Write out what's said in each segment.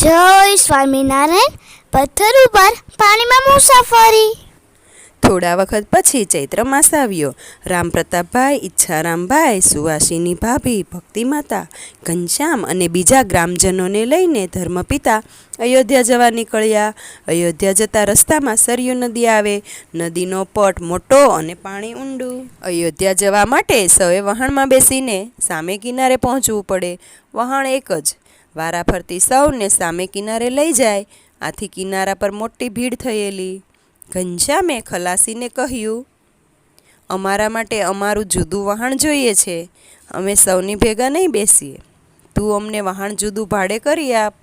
જય સ્વામિનારાયણ. પથ્થર ઉપર પાણીમાં મુસાફરી. થોડા વખત પછી ચૈત્ર માસ આવ્યો. રામ પ્રતાપભાઈ ઈચ્છારામભાઈ, સુવાસીની ભાભી, ભક્તિમાતા, ઘનશ્યામ અને બીજા ગ્રામજનોને લઈને ધર્મપિતા અયોધ્યા જવા નીકળ્યા. અયોધ્યા જતા રસ્તામાં સરયુ નદી આવે. નદીનો પટ મોટો અને પાણી ઊંડું. અયોધ્યા જવા માટે સૌએ વહાણમાં બેસીને સામે કિનારે પહોંચવું પડે. વહાણ એક જ. વારા ફરતી સૌને સામે કિનારે લઈ જાય. આથી કિનારા પર મોટી ભીડ થયેલી. ઘનશ્યામે ખલાસીને કહ્યું, અમારા માટે અમારું જુદું વહાણ જોઈએ છે. અમે સૌની ભેગા નહીં બેસીએ. તું અમને વહાણ જુદું ભાડે કરી આપ.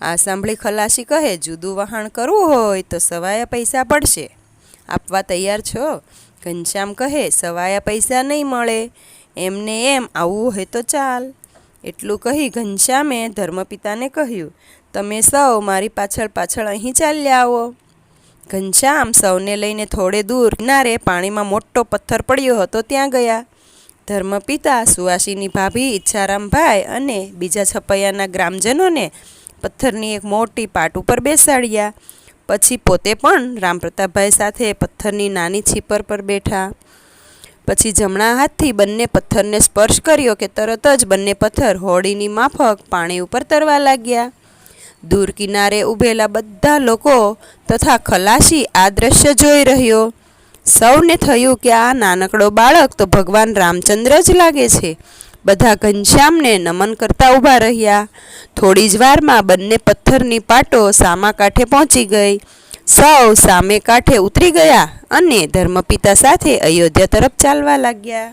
આ સાંભળી ખલાસી કહે, જુદું વહાણ કરવું હોય તો સવાયા પૈસા પડશે. આપવા તૈયાર છો? ઘનશ્યામ કહે, સવાયા પૈસા નહીં મળે. એમને એમ આવવું હોય તો ચાલ. એટલું કહી ઘનશ્યામે ધર્મપિતાને કહ્યું, તમે સૌ મારી પાછળ પાછળ અહીં ચાલ્યા આવો. ઘનશ્યામ સૌને લઈને થોડે દૂર કિનારે પાણીમાં મોટો પથ્થર પડ્યો હતો ત્યાં ગયા. ધર્મપિતા, સુવાસીની ભાભી, ઈચ્છારામભાઈ અને બીજા છપૈયાના ગ્રામજનોને પથ્થરની એક મોટી પાટ ઉપર બેસાડ્યા. પછી પોતે પણ રામપ્રતાપભાઈ સાથે પથ્થરની નાની છીપર પર બેઠા. પછી જમણા હાથથી બંને પથ્થરને સ્પર્શ કર્યો કે તરત જ બંને પથ્થર હોડીની માફક પાણી ઉપર તરવા લાગ્યા. દૂર કિનારે ઊભેલા બધા લોકો તથા ખલાસી આ દ્રશ્ય જોઈ રહ્યો. સૌને થયું કે આ નાનકડો બાળક તો ભગવાન રામચંદ્ર જ લાગે છે. બધા ઘનશ્યામને નમન કરતા ઊભા રહ્યા. થોડી જ વારમાં બંને પથ્થરની પાટો સામા કાંઠે પહોંચી ગઈ. સૌ સામે કાંઠે ઉતરી ગયા અને ધર્મપિતા સાથે અયોધ્યા તરફ ચાલવા લાગ્યા.